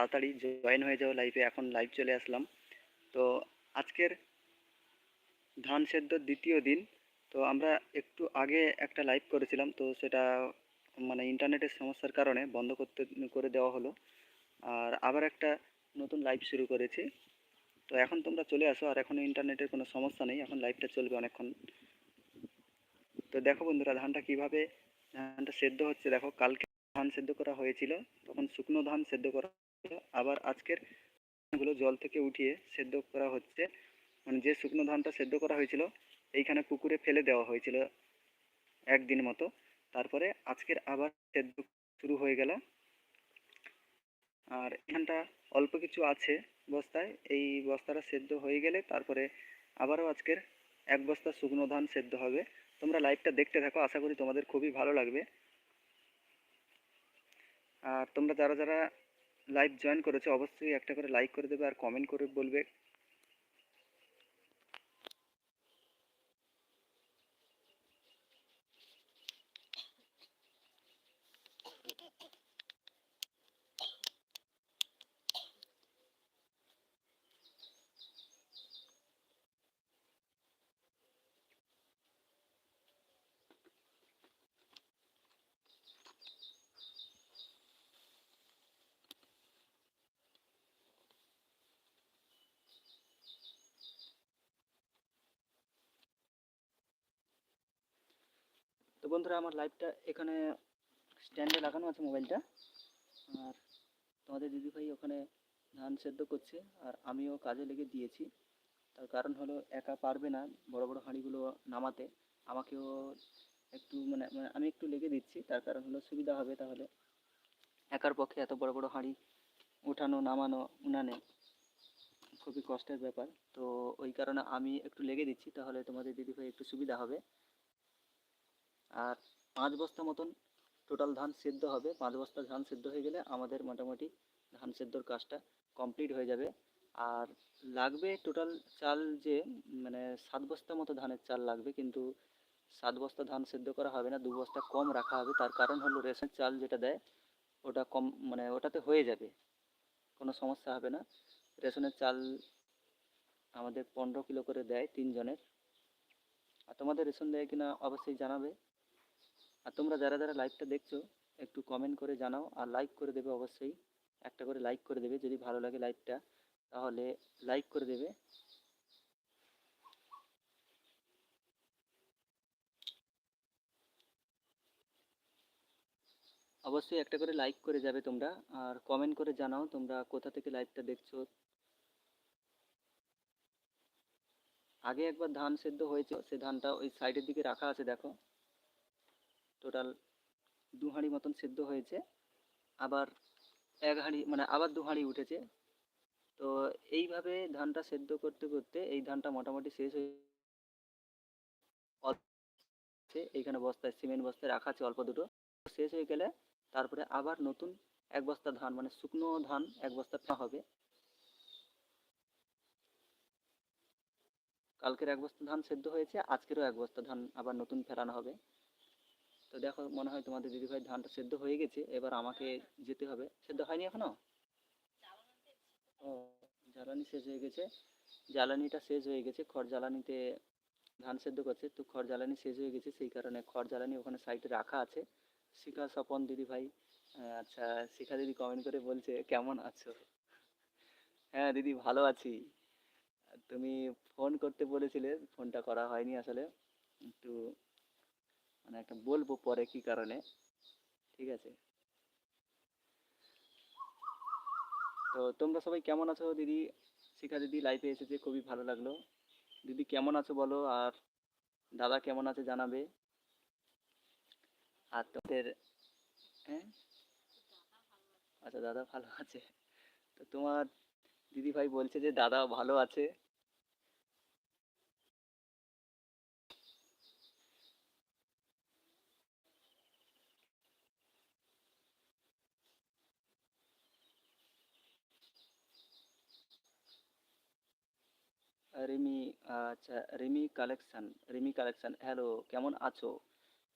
তাড়াতাড়ি জয়েন হয়ে যাও লাইভে এখন লাইভ চলে আসলাম। তো আজকের ধান সেদ্ধ দ্বিতীয় দিন, তো আমরা একটু আগে একটা লাইভ করেছিলাম, তো সেটা মানে ইন্টারনেটের সমস্যার কারণে বন্ধ করতে, করে দেওয়া হলো। আর আবার একটা নতুন লাইভ শুরু করেছি। তো এখন তোমরা চলে আসো, আর এখন ইন্টারনেটের কোনো সমস্যা নেই, এখন লাইভটা চলবে অনেকক্ষণ। তো দেখো বন্ধুরা, ধানটা কীভাবে, ধানটা সেদ্ধ হচ্ছে, দেখো কালকে ধান সেদ্ধ করা হয়েছিল, তখন শুকনো ধান সেদ্ধ করা আবার আজকেরগুলো জল থেকে উঠিয়ে সেদ্ধ করা হচ্ছে। মানে যে শুকনো ধানটা সেদ্ধ করা হয়েছিল, এইখানে পুকুরে ফেলে দেওয়া হয়েছিল একদিন মতো। তারপরে আজকের আবার সেদ্ধ শুরু হয়ে গেল। আর এখানটা অল্প কিছু আছে বস্তায়। এই বস্তাটা সেদ্ধ হয়ে গেলে তারপরে আবারও আজকের এক বস্তা শুকনো ধান সেদ্ধ হবে। তোমরা লাইভটা দেখতে থাকো, আশা করি তোমাদের খুবই ভালো লাগবে। আর তোমরা যারা যারা লাইভ জয়েন করেছ অবশ্যই একটা করে লাইক করে দেবে আর কমেন্ট করে বলবে। বন্ধুরা, আমার লাইভটা এখানে স্ট্যান্ডে লাগানো আছে মোবাইলটা আর তোমাদের দিদিভাই ওখানে ধান সেদ্ধ করছে, আর আমিও কাজে লেগে দিয়েছি। তার কারণ হলো একা পারবে না বড় বড় হাঁড়িগুলো নামাতে। আমাকেও একটু মানে মানে আমি একটু লেগে দিচ্ছি, তার কারণ হলো সুবিধা হবে তাহলে। একার পক্ষে এত বড় বড় হাঁড়ি উঠানো, নামানো, উনানে খুবই কষ্টের ব্যাপার। তো ওই কারণে আমি একটু লেগে দিচ্ছি, তাহলে তোমাদের দিদিভাই একটু সুবিধা হবে। আর পাঁচ বস্তা মতন টোটাল ধান সেদ্ধ হবে। পাঁচ বস্তা ধান সেদ্ধ হয়ে গেলে আমাদের মোটামুটি ধান সেদ্ধর কাজটা কমপ্লিট হয়ে যাবে। আর লাগবে টোটাল চাল যে মানে সাত বস্তা মতো ধানের চাল লাগবে, কিন্তু সাত বস্তা ধান সেদ্ধ করা হবে না, দু বস্তা কম রাখা হবে। তার কারণ হলো রেশনের চাল যেটা দেয়, ওটা কম মানে ওটাতে হয়ে যাবে। কোনো সমস্যা হবে না। রেশনের চাল আমাদের পনেরো কিলো করে দেয় তিনজনের। আর তোমাদের রেশন দেয় কিনা অবশ্যই জানাবে। আর তোমরা যারা যারা লাইভটা দেখছ, একটু কমেন্ট করে জানাও। আর লাইক করে দেবে অবশ্যই। একটা করে লাইক করে দেবে, যদি ভালো লাগে লাইভটা তাহলে লাইক করে দেবে। অবশ্যই একটা করে লাইক করে যাবে তোমরা। আর কমেন্ট করে জানাও তোমরা কোথা থেকে লাইভটা দেখছ। আগে একবার ধান সেদ্ধ হয়েছে, সে ধানটা ওই সাইডের দিকে রাখা আছে, দেখো। টোটাল দু হাঁড়ি মতন সেদ্ধ হয়েছে। আবার এক হাঁড়ি মানে আবার দু হাঁড়ি উঠেছে। তো এইভাবে ধানটা সেদ্ধ করতে করতে এই ধানটা মোটামুটি শেষ হয়ে এইখানে বস্তায়, সিমেন্ট বস্তায় রাখা আছে অল্প দুটো। শেষ হয়ে গেলে তারপরে আবার নতুন এক বস্তা ধান মানে শুকনো ধান এক বস্তা হবে। কালকের এক বস্তা ধান সেদ্ধ হয়েছে, আজকেরও এক বস্তা ধান আবার নতুন ফেরানো হবে। তো দেখো মনে হয় তোমাদের দিদিভাই ধানটা সেদ্ধ হয়ে গেছে এবার আমাকে যেতে হবে। সেদ্ধ হয়নি এখনও? ও জ্বালানি শেষ হয়ে গেছে। জ্বালানিটা শেষ হয়ে গেছে খড় জ্বালানিতে ধান সেদ্ধ করছে তো খড় জ্বালানি শেষ হয়ে গেছে সেই কারণে খড় জ্বালানি ওখানে সাইডে রাখা আছে। শিখা স্বপন দিদিভাই আহ, আচ্ছা শিখা দিদি কমেন্ট করে বলছে কেমন আছো? হ্যাঁ দিদি ভালো আছি। তুমি ফোন করতে বলেছিলে ফোনটা করা হয়নি আসলে। একটু মানে একটা বলব পরে কি কারণে, ঠিক আছে? তো তোমরা সবাই কেমন আছো দিদি? শিখা দিদি লাইফে এসেছে, খুবই ভালো লাগল। দিদি কেমন আছো বলো? আর দাদা কেমন আছে জানাবে? আর তোমাদের হ্যাঁ? আচ্ছা দাদা ভালো আছে। তো তোমার দিদি ভাই বলছে যে দাদা ভালো আছে। রিমি আচ্ছা Rimi collection Rimi collection. Hello কেমন আছো?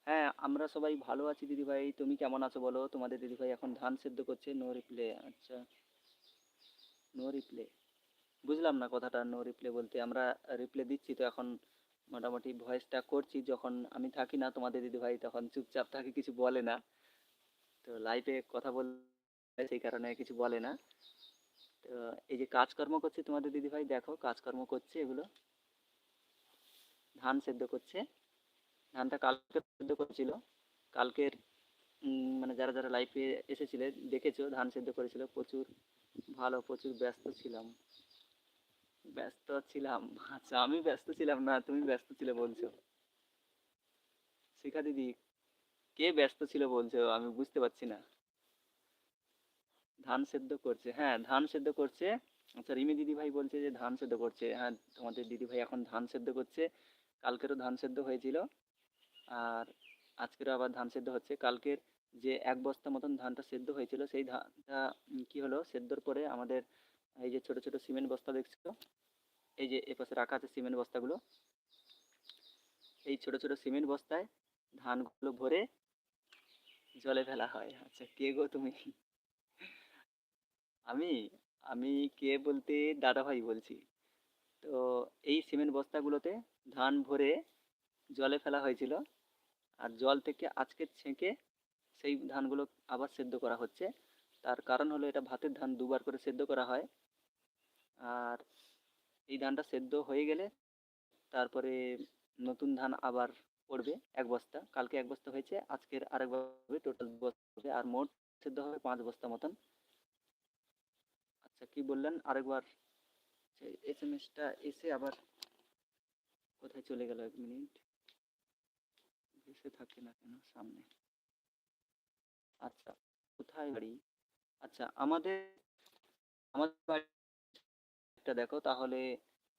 হ্যাঁ আমরা সবাই ভালো আছি দিদিভাই। তুমি কেমন আছো বলো? তোমাদের দিদিভাই এখন ধান সেদ্ধ করছে নো রিপ্লে আচ্ছা। নো রিপ্লে বুঝলাম না কথাটা নো রিপ্লে বলতে। আমরা রিপ্লে দিচ্ছি তো এখন মোটামুটি ভয়েসটা করছি। যখন আমি থাকি না তোমাদের দিদিভাই, তখন চুপচাপ থাকে, কিছু বলে না। তো লাইভে কথা বল সেই কারণে কিছু বলে না। এই যে কাজকর্ম করছে তোমাদের দিদিভাই, দেখো কাজকর্ম করছে এগুলো। ধান সেদ্ধ করছে। ধানটা কালকে সেদ্ধ করছিল। কালকের মানে যারা যারা লাইফে এসেছিলে, দেখেছ, ধান সেদ্ধ করেছিল। প্রচুর ভালো, প্রচুর ব্যস্ত ছিলাম। ব্যস্ত ছিলাম। আচ্ছা আমি ব্যস্ত ছিলাম না, তুমি ব্যস্ত ছিলে বলছো। শিখা দিদি, কে ব্যস্ত ছিল বলছো? আমি বুঝতে পারছি না। ধান সেদ্ধ করছে। হ্যাঁ ধান সেদ্ধ করছে। আচ্ছা রিমি দিদি ভাই বলছে যে ধান সেদ্ধ করছে। হ্যাঁ তোমাদের দিদি ভাই এখন ধান সেদ্ধ করছে। কালকেরও ধান সেদ্ধ হয়েছিল। আর আজকেরও আবার ধান সেদ্ধ হচ্ছে। কালকের যে এক বস্তা মতন ধানটা সেদ্ধ হয়েছিল, সেই ধানটা কি হলো? সেদ্ধর পরে আমাদের এই যে ছোট ছোট সিমেন্ট বস্তা দেখছ? এই যে এপাশে রাখা আছে সিমেন্ট বস্তাগুলো। এই ছোট ছোট সিমেন্ট বস্তায় ধানগুলো ভরে জলে ফেলা হয়। আচ্ছা কে গো তুমি? আমি আমি কে বলতে দাদা ভাই বলছি। তো এই সিমেন্ট বস্তাগুলোতে ধান ভরে জলে ফেলা হয়েছিল। আর জল থেকে আজকে ছেঁকে সেই ধানগুলো আবার সেদ্ধ করা হচ্ছে। তার কারণ হলো এটা ভাতের ধান দুবার করে সেদ্ধ করা হয়। আর এই ধানটা সেদ্ধ হয়ে গেলে তারপরে নতুন ধান আবার পড়বে এক বস্তা। কালকে এক বস্তা হয়েছে, আজকের আরেক হবে, টোটাল বস্তা হবে। আর মোট সেদ্ধ হবে পাঁচ বস্তা মতন। আচ্ছা কি বললেন? আরেকবার। এস এম এসটা এসে আবার কোথায় চলে গেল এক মিনিট? ভেসে থাকে না কেন সামনে? আচ্ছা কোথায় বাড়ি আচ্ছা আমাদের আমাদের বাড়িটা দেখো, তাহলে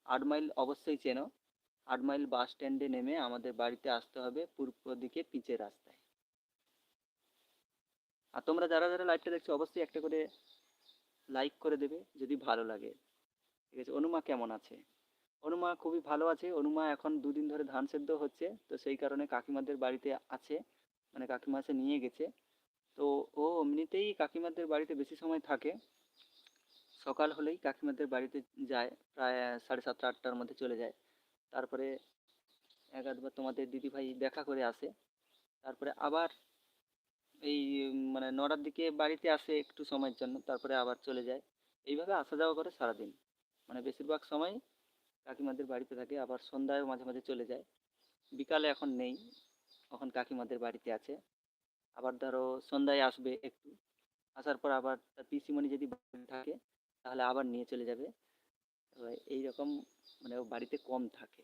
আট মাইল অবশ্যই চেনো। আট মাইল বাস স্ট্যান্ডে নেমে আমাদের বাড়িতে আসতে হবে পূর্ব দিকে পিচের রাস্তায়। আর তোমরা যারা যারা লাইভটা দেখছ, অবশ্যই একটা করে লাইক করে দেবে যদি ভালো লাগে। ঠিক আছে? অনুমা কেমন আছে? অনুমা খুবই ভালো আছে। অনুমা এখন দুদিন ধরে ধান সেদ্ধ হচ্ছে। তো সেই কারণে কাকিমাদের বাড়িতে আছে। মানে কাকিমা এসে নিয়ে গেছে। তো ও এমনিতেই কাকিমাদের বাড়িতে বেশি সময় থাকে। সকাল হলেই কাকিমাদের বাড়িতে যায়। প্রায় সাড়ে সাতটা, আটটার মধ্যে চলে যায়। তারপরে এক আধবার তোমাদের দিদিভাই দেখা করে আসে। তারপরে আবার এই মানে নটার দিকে বাড়িতে আসে একটু সময়ের জন্য, তারপরে আবার চলে যায়। এইভাবে আসা যাওয়া করে সারাদিন। মানে বেশিরভাগ সময় কাকিমাদের বাড়িতে থাকে, আবার সন্ধ্যায়ও মাঝে মাঝে চলে যায়। বিকালে এখন নেই, এখন কাকিমাদের বাড়িতে আছে। আবার ধরো সন্ধ্যায় আসবে একটু। আসার পর আবার তার পিসিমণি যদি থাকে, তাহলে আবার নিয়ে চলে যাবে। তো এইরকম মানে বাড়িতে কম থাকে।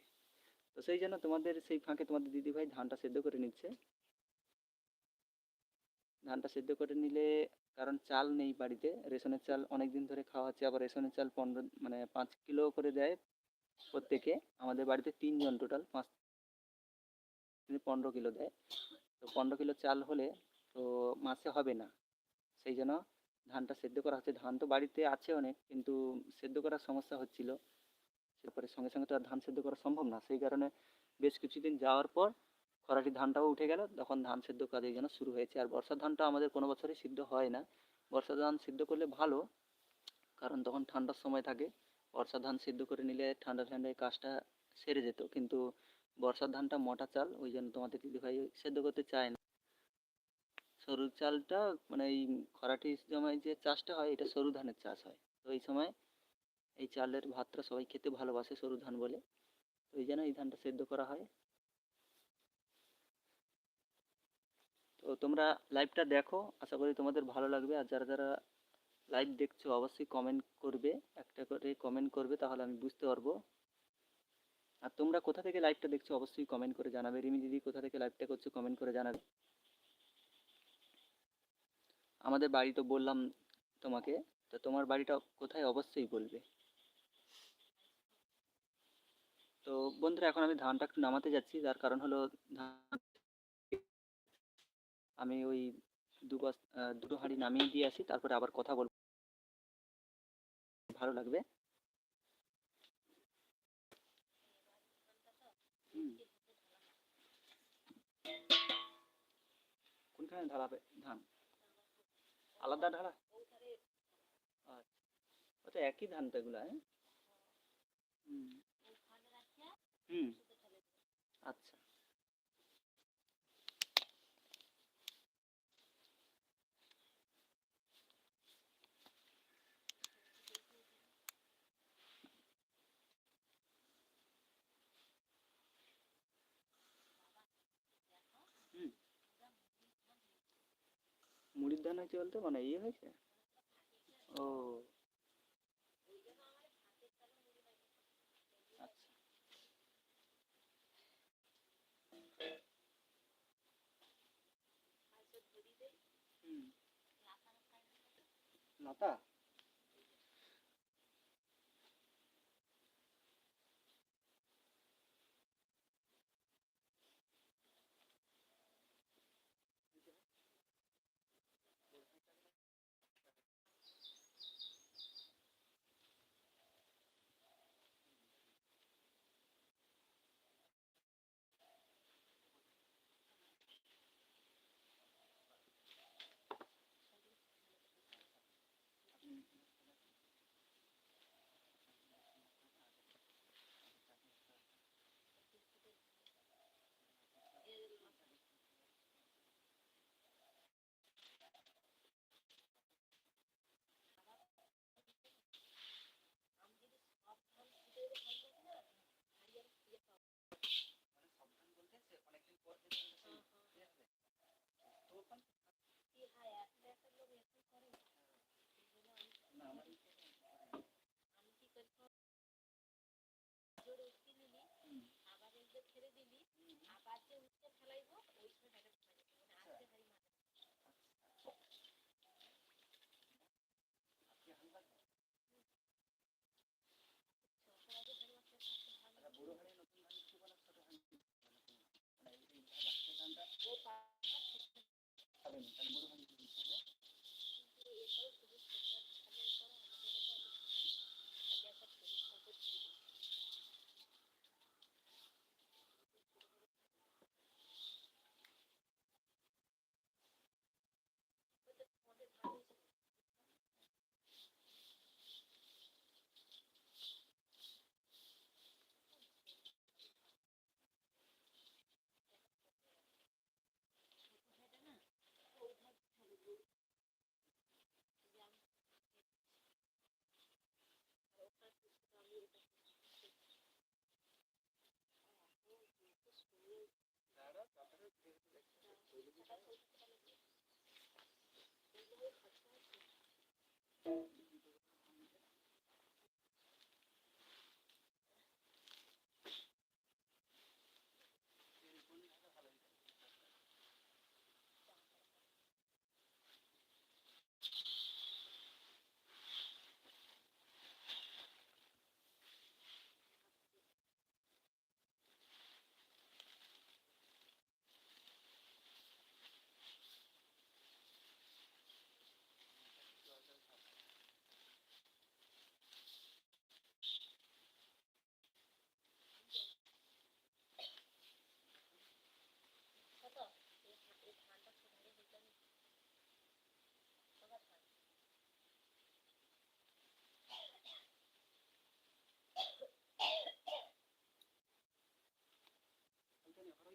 তো সেই জন্য তোমাদের, সেই ফাঁকে তোমাদের দিদিভাই ধানটা সেদ্ধ করে নিচ্ছে। ধানটা সেদ্ধ করে নিলে কারণ চাল নেই বাড়িতে, রেশনের চাল অনেক দিন ধরে খাওয়া হচ্ছে, আবার রেশনের চাল পনেরো মানে পাঁচ কিলো করে দেয় প্রত্যেকে। আমাদের বাড়িতে তিনজন টোটাল পাঁচ পনেরো কিলো দেয়। তো পনেরো কিলো চাল হলে তো মাসে হবে না। সেই জন্য ধানটা সেদ্ধ করা হচ্ছে। ধান তো বাড়িতে আছে অনেক, কিন্তু সেদ্ধ করার সমস্যা হচ্ছিল। তারপরে সঙ্গে সঙ্গে তো আর ধান সেদ্ধ করা সম্ভব না। সেই কারণে বেশ কিছুদিন যাওয়ার পর খরাটি ধানটাও উঠে গেল, তখন ধান সেদ্ধ কাজ এই জন্য শুরু হয়েছে। আর বর্ষার ধানটা আমাদের কোনো বছরই সিদ্ধ হয় না। বর্ষা ধান সিদ্ধ করলে ভালো, কারণ তখন ঠান্ডার সময় থাকে। বর্ষা ধান সিদ্ধ করে নিলে ঠান্ডা ঠান্ডায় কাজটা সেরে যেত। কিন্তু বর্ষার ধানটা মোটা চাল, ওই জন্য তোমাদের দিদিভাই সেদ্ধ করতে চায় না। সরু চালটা মানে এই খরাটি সময় যে চাষটা হয়, এটা সরু ধানের চাষ হয়। তো এই সময় এই চালের ভাতটা সবাই খেতে ভালোবাসে, সরু ধান বলে। ওই জন্য এই ধানটা সেদ্ধ করা হয়। তো তোমরা লাইভটা দেখো, আশা করি তোমাদের ভালো লাগবে। আর যারা যারা লাইভ দেখছ, অবশ্যই কমেন্ট করবে, একটা করে কমেন্ট করবে, তাহলে আমি বুঝতে পারব। আর তোমরা কোথা থেকে লাইভটা দেখছ, অবশ্যই কমেন্ট করে জানাবে। রিমি দিদি, কোথা থেকে লাইভটা করছ কমেন্ট করে জানাবে। আমাদের বাড়ি তো বললাম তোমাকে, তো তোমার বাড়িটা কোথায়, অবশ্যই বলবে। তো বন্ধুরা, এখন আমি ধানটা একটু নামাতে যাচ্ছি, যার কারণ হলো ধান আমি ওই দু দুটো হাঁড়ি নামিয়ে দিয়ে আসি, তারপরে আবার কথা বলব। ভালো লাগবে। কোনখানে ঢালাবে ধান। আলাদা ঢালা? আচ্ছা। আচ্ছা একই ধান তো এগুলো হ্যাঁ? হুম। হুম। আচ্ছা হুম ধান হয়েছে বলতে মানে ইয়ে হয়েছে? ও। আচ্ছা। লতা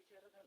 ചെറുത്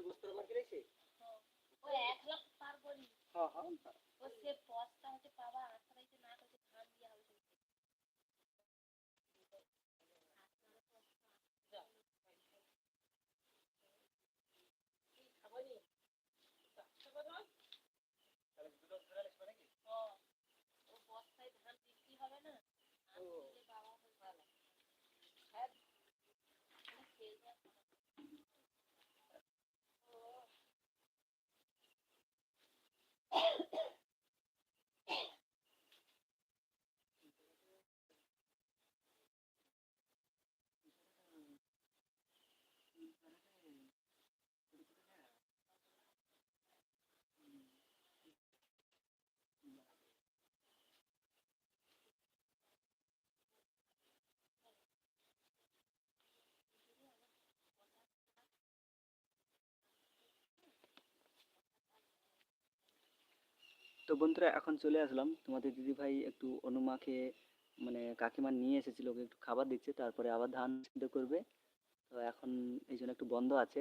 সে বুঝতে পারবে রেখে? ওই এক লাখ পার করি হ্যাঁ হ্যাঁ ও সে বস্তা হতে পাবা আটটাইতে না করতে ধান দিয়া হবে হ্যাঁ, ও বস্তায় ধান বিক্রি হবে না আর দিলে বাবা হবে ভালো হ্যাঁ মানে খেয়ে যা ও তো বন্ধুরা, এখন চলে আসলাম। তোমাদের দিদিভাই একটু অনুমাকে মানে কাকিমা নিয়ে এসেছিল, ওকে একটু খাবার দিচ্ছে, তারপরে আবার ধান সিদ্ধ করবে। তো এখন এই জন্য একটু বন্ধ আছে।